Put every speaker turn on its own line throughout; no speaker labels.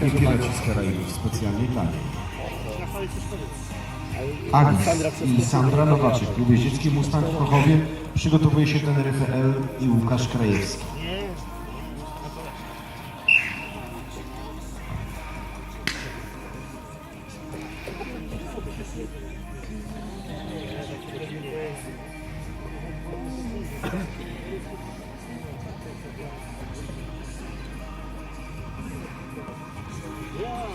Pięknie z Karaibów, specjalnie dla niej. Agnes i Sandra Nowaczek, klub jeździecki Mustang w Kochowie. Przygotowuje się ten RFL i Łukasz Krajewski.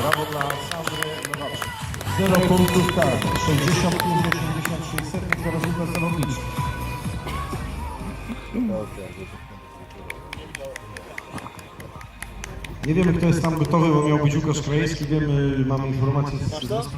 Brawo dla Sandry Nowaczek. 0 punktów tak, 65 86 setnych za rezultat celowniczy. Nie wiemy kto jest tam gotowy, bo miał być Łukasz Krajewski, wiemy, mamy informację z, z